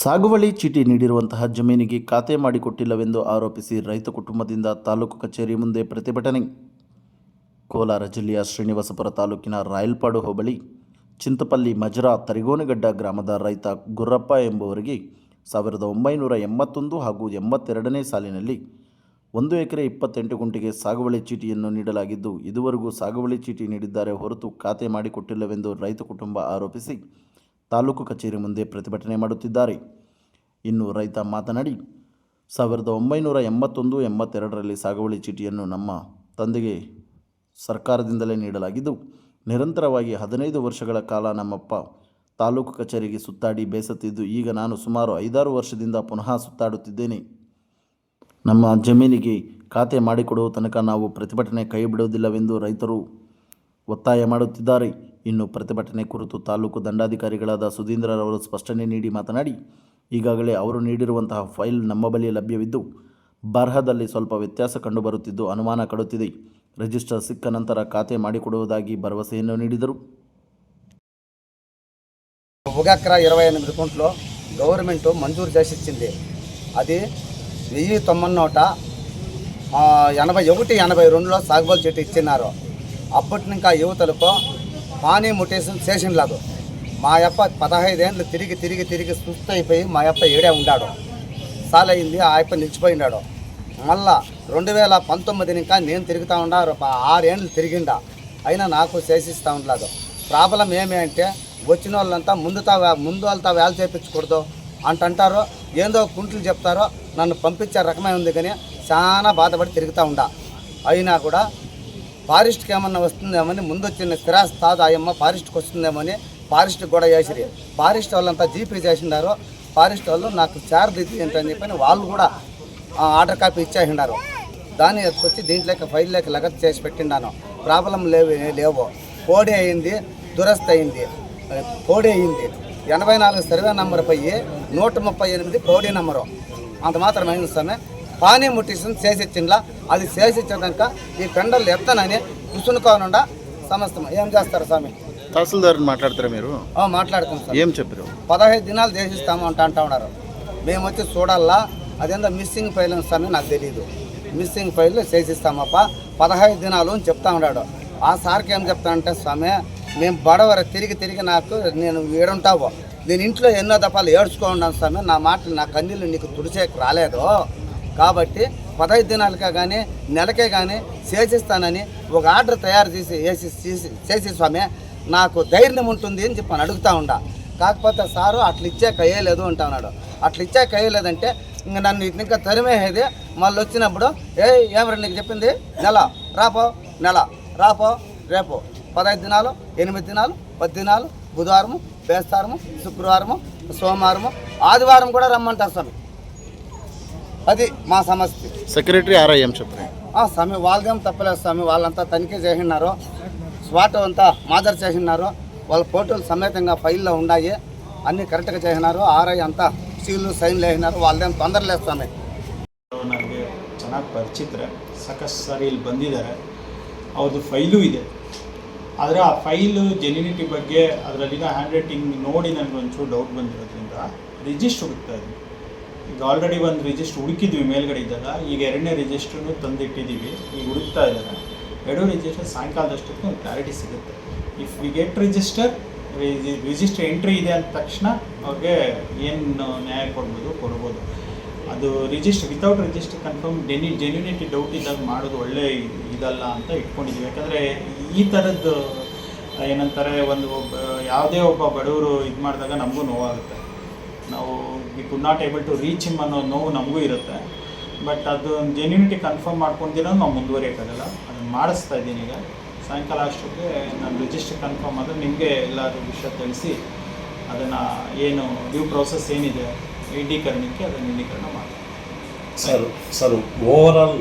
ಸಾಗುವಳಿ ಚೀಟಿ ನೀಡಿರುವಂತಹ ಜಮೀನಿಗೆ ಖಾತೆ ಮಾಡಿಕೊಟ್ಟಿಲ್ಲವೆಂದು ಆರೋಪಿಸಿ ರೈತ ಕುಟುಂಬದಿಂದ ತಾಲೂಕು ಕಚೇರಿ ಮುಂದೆ ಪ್ರತಿಭಟನೆ. ಕೋಲಾರ ಜಿಲ್ಲೆಯ ಶ್ರೀನಿವಾಸಪುರ ತಾಲೂಕಿನ ರಾಯಲ್ಪಾಡು ಹೋಬಳಿ, ಚಿಂತಪಲ್ಲಿ ಮಜರಾ ತರಿಗೋನಗಡ್ಡ ಗ್ರಾಮದ ರೈತ ಗುರ್ರಪ್ಪ ಎಂಬುವರಿಗೆ ಸಾವಿರದ ಒಂಬೈನೂರ ಎಂಬತ್ತೊಂದು ಹಾಗೂ ಎಂಬತ್ತೆರಡನೇ ಸಾಲಿನಲ್ಲಿ ಒಂದು ಎಕರೆ ಇಪ್ಪತ್ತೆಂಟು ಗುಂಟೆಗೆ ಸಾಗುವಳಿ ಚೀಟಿಯನ್ನು ನೀಡಲಾಗಿದ್ದು, ಇದುವರೆಗೂ ಸಾಗುವಳಿ ಚೀಟಿ ನೀಡಿದ್ದಾರೆ ಹೊರತು ಖಾತೆ ಮಾಡಿಕೊಟ್ಟಿಲ್ಲವೆಂದು ರೈತ ಕುಟುಂಬ ಆರೋಪಿಸಿ ತಾಲೂಕು ಕಚೇರಿ ಮುಂದೆ ಪ್ರತಿಭಟನೆ ಮಾಡುತ್ತಿದ್ದಾರೆ. ಇನ್ನು ರೈತ ಮಾತನಾಡಿ, ಸಾವಿರದ ಒಂಬೈನೂರ ಎಂಬತ್ತೊಂದು, ಎಂಬತ್ತೆರಡರಲ್ಲಿ ಸಾಗುವಳಿ ಚೀಟಿಯನ್ನು ನಮ್ಮ ತಂದೆಗೆ ಸರ್ಕಾರದಿಂದಲೇ ನೀಡಲಾಗಿದ್ದು, ನಿರಂತರವಾಗಿ ಹದಿನೈದು ವರ್ಷಗಳ ಕಾಲ ನಮ್ಮಪ್ಪ ತಾಲೂಕು ಕಚೇರಿಗೆ ಸುತ್ತಾಡಿ ಬೇಸತ್ತಿದ್ದು, ಈಗ ನಾನು ಸುಮಾರು ಐದಾರು ವರ್ಷದಿಂದ ಪುನಃ ಸುತ್ತಾಡುತ್ತಿದ್ದೇನೆ. ನಮ್ಮ ಜಮೀನಿಗೆ ಖಾತೆ ಮಾಡಿಕೊಡುವ ತನಕ ನಾವು ಪ್ರತಿಭಟನೆ ಕೈಬಿಡುವುದಿಲ್ಲವೆಂದು ರೈತರು ಒತ್ತಾಯ ಮಾಡುತ್ತಿದ್ದಾರೆ ಇನ್ನು ಪ್ರತಿಭಟನೆ ಕುರಿತು ತಾಲೂಕು ದಂಡಾಧಿಕಾರಿಗಳಾದ ಸುಧೀಂದ್ರರವರು ಸ್ಪಷ್ಟನೆ ನೀಡಿ ಮಾತನಾಡಿ ಈಗಾಗಲೇ ಅವರು ನೀಡಿರುವಂತಹ ಫೈಲ್ ನಮ್ಮ ಬಳಿ ಲಭ್ಯವಿದ್ದು ಬರಹದಲ್ಲಿ ಸ್ವಲ್ಪ ವ್ಯತ್ಯಾಸ ಕಂಡುಬರುತ್ತಿದ್ದು ಅನುಮಾನ ಕಡುತ್ತಿದೆ ರಿಜಿಸ್ಟರ್ ಸಿಕ್ಕ ನಂತರ ಖಾತೆ ಮಾಡಿಕೊಡುವುದಾಗಿ ಭರವಸೆಯನ್ನು ನೀಡಿದರು ఒక ఎకరా ఇరవై ఎనిమిది కుంట్లు గవర్నమెంట్ మంజూరు చేసి ఇచ్చింది అది వెయ్యి తొమ్మిది నూట ఆ, ఎనభై ఒకటి ఎనభై రెండులో సాగుబోలు చెట్టు ఇచ్చినారు అప్పటి ఇంకా యువతలకు పానీ ముటేషన్ స్టేషన్ లాదు. మా అప్ప పదహైదేళ్ళు తిరిగి తిరిగి తిరిగి సుస్థ అయిపోయి మా అప్ప ఏడే ఉన్నాడు సాలయ్యింది ఆ యప్ప నిలిచిపోయినాడు మళ్ళా రెండు వేల పంతొమ్మిది ఇంకా నేను తిరుగుతూ ఉండా ఆరేండ్లు తిరిగిండా. అయినా నాకు శేషిస్తూ ఉండలేదు. ప్రాబ్లం ఏమి అంటే వచ్చిన వాళ్ళంతా ముందుతా ముందు వాళ్ళతో వేలు చేయించకూడదు అంటారు ఏందో కుంట్లు చెప్తారో. నన్ను పంపించే రకమే ఉంది కానీ చాలా బాధపడి తిరుగుతూ ఉండా. అయినా కూడా ఫారెస్ట్కి ఏమన్నా వస్తుందేమని ముందు వచ్చిన స్థిరాస్తి తాత ఫారెస్ట్కి వస్తుందేమని ఫారెస్ట్కి కూడా చేసిరి ఫారెస్ట్ వాళ్ళంతా జీపీ చేసిండారు. ఫారెస్ట్ వాళ్ళు నాకు చార్జ్ ఇది ఏంటని చెప్పని వాళ్ళు కూడా ఆర్డర్ కాపీ ఇచ్చేసిండారు. దాన్ని వచ్చి దీంట్లోకి ఫైల్ లేక లగత్ చేసి పెట్టిండాను. ప్రాబ్లం లేవు లేవు. కోడి అయింది దురస్తి అయింది. కోడి అయింది. ఎనభై నాలుగు సర్వే నంబర్ పోయి నూట ముప్పై ఎనిమిది కోడి నెంబరు. అంత మాత్రం అయింది స్వామి. పానీ ముట్టిషన్ చేసిచ్చిండ్లా. అది చేసిచ్చేదాక ఈ పెండలు ఎత్తనని కుసునుకోనుండా సమస్తం. ఏం చేస్తారు స్వామి? తహసీల్దార్ మాట్లాడతారా మీరు? మాట్లాడుతాం సార్. ఏం చెప్పారు? పదహైదు దినాలు చేసిస్తాము అంట అంటా ఉన్నారు. మేము వచ్చి చూడాలా అదేందో మిస్సింగ్ ఫైల్ అని స్వామి నాకు తెలియదు మిస్సింగ్ ఫైల్ చేసిస్తామప్ప. పదహైదు దినాలు అని చెప్తా ఉన్నాడు. ఆ సార్కి ఏం చెప్తా అంటే స్వామి మేము బడవర తిరిగి తిరిగి నాకు నేను ఏడుంటావు. నేను ఇంట్లో ఎన్నో దఫాలు ఏడ్చుకో ఉన్నాను స్వామి. నా మాటలు నా కన్నీళ్ళు నీకు తుడిచేకి రాలేదు. కాబట్టి పదహైదు దినాలకే కానీ నెలకే కానీ చేసిస్తానని ఒక ఆర్డర్ తయారు చేసి వేసి చేసి చేసి స్వామి నాకు ధైర్యం ఉంటుంది అని చెప్పి అని అడుగుతా ఉండా. కాకపోతే సారు అట్లా ఇచ్చే కయ్యలేదు అంటున్నాడు అట్లా ఇచ్చే కయ్యలేదంటే ఇంక నన్ను ఇట్లా ఇంకా తరిమేది మళ్ళీ వచ్చినప్పుడు ఏ ఏమరా నీకు చెప్పింది? నెల రాపో నెల రాపో రేపు. పదహైదు దినాలు ఎనిమిది దినాలు పది దినాలు బుధవారము బేస్తారము శుక్రవారము సోమవారము ఆదివారం కూడా రమ్మంటారు స్వామి. అది మా సమస్య సెక్రటరీ ఆర్ఐ ఏం చెప్పారు ఆ, స్వామి వాళ్ళదేం తప్పలేదు స్వామి వాళ్ళంతా తనిఖీ చేసినారు స్వాట్ అంతా మాదర్ చేసినారు వాళ్ళ ఫోటోలు సమేతంగా ఫైల్లో ఉన్నాయి అన్నీ కరెక్ట్గా చేసినారు ಆರ್ಐ అంతా సీలు సైన్లు వేసినారు వాళ్ళదేం ತೊಂದರೆ లేదు ಸ್ವಾಮಿ ನನಗೆ ಚೆನ್ನಾಗಿ ಪರಿಚಿತರೆ ಸಾಕಷ್ಟು ಸಾರಿ ಇಲ್ಲಿ ಬಂದಿದ್ದಾರೆ ಅವ್ರದ್ದು ಫೈಲು ಇದೆ ಆದರೆ ಆ ಫೈಲು ಜೆನ್ಯೂನಿಟಿ ಬಗ್ಗೆ ಅದರಲ್ಲಿನ ಹ್ಯಾಂಡ್ ರೈಟಿಂಗ್ ನೋಡಿ ನನಗೆ ಒಂಚೂರು ಡೌಟ್ ಬಂದಿರೋದ್ರಿಂದ ರಿಜಿಸ್ಟ್ರ್ ಹುಡುಕ್ತಾ ಇದ್ವಿ ಈಗ ಆಲ್ರೆಡಿ ಒಂದು ರಿಜಿಸ್ಟ್ರ್ ಹುಡುಕಿದ್ವಿ ಮೇಲ್ಗಡೆ ಇದ್ದಾಗ, ಈಗ ಎರಡನೇ ರಿಜಿಸ್ಟ್ರನ್ನು ತಂದಿಟ್ಟಿದ್ದೀವಿ. ಈಗ ಹುಡುಕ್ತಾ ಇದ್ದಾರೆ. ಎರಡೂ ರಿಜಿಸ್ಟರ್ ಸಾಯಂಕಾಲದಷ್ಟಕ್ಕೆ ಒಂದು ಕ್ಲಾರಿಟಿ ಸಿಗುತ್ತೆ. If we get register register entry ಇದೆ ಅಂದ ತಕ್ಷಣ ಅವ್ರಿಗೆ ಏನು ನ್ಯಾಯ ಕೊಡ್ಬೋದು ಕೊಡ್ಬೋದು. ಅದು register without register confirm deny genuinity doubt ಇದ್ದಾಗ ಮಾಡೋದು ಒಳ್ಳೆ ಇದಲ್ಲ ಅಂತ ಇಟ್ಕೊಂಡಿದ್ದೀವಿ. ಯಾಕಂದರೆ ಈ ಥರದ್ದು ಏನಂತಾರೆ, ಒಂದು ಒಬ್ಬ, ಯಾವುದೇ ಒಬ್ಬ ಬಡವರು ಇದು ಮಾಡಿದಾಗ ನಮಗೂ ನೋವಾಗುತ್ತೆ. ನಾವು we could not able to reach him ಅನ್ನೋ ನೋವು ನಮಗೂ ಇರುತ್ತೆ. ಬಟ್ ಅದು ಜೆನ್ಯುನಿಟಿ ಕನ್ಫರ್ಮ್ ಮಾಡ್ಕೊಂಡಿರೋ ನಾವು ಮುಂದುವರಿಯೋಕ್ಕಾಗಲ್ಲ. ಅದನ್ನು ಮಾಡಿಸ್ತಾ ಇದ್ದೀನಿ ಈಗ. ಸಾಯಂಕಾಲ ಅಷ್ಟೊತ್ತಿಗೆ ನಾನು ರಿಜಿಸ್ಟರ್ ಕನ್ಫರ್ಮ್ ಆದರೆ ನಿಮಗೆ ಎಲ್ಲರೂ ವಿಷಯ ತಿಳಿಸಿ ಅದನ್ನು ಏನು ಡ್ಯೂ ಪ್ರೋಸೆಸ್ ಏನಿದೆ ಇಡೀಕರಣಕ್ಕೆ ಅದನ್ನು ಇಡೀಕರಣ ಮಾಡ್ತೀನಿ. Sir sir overall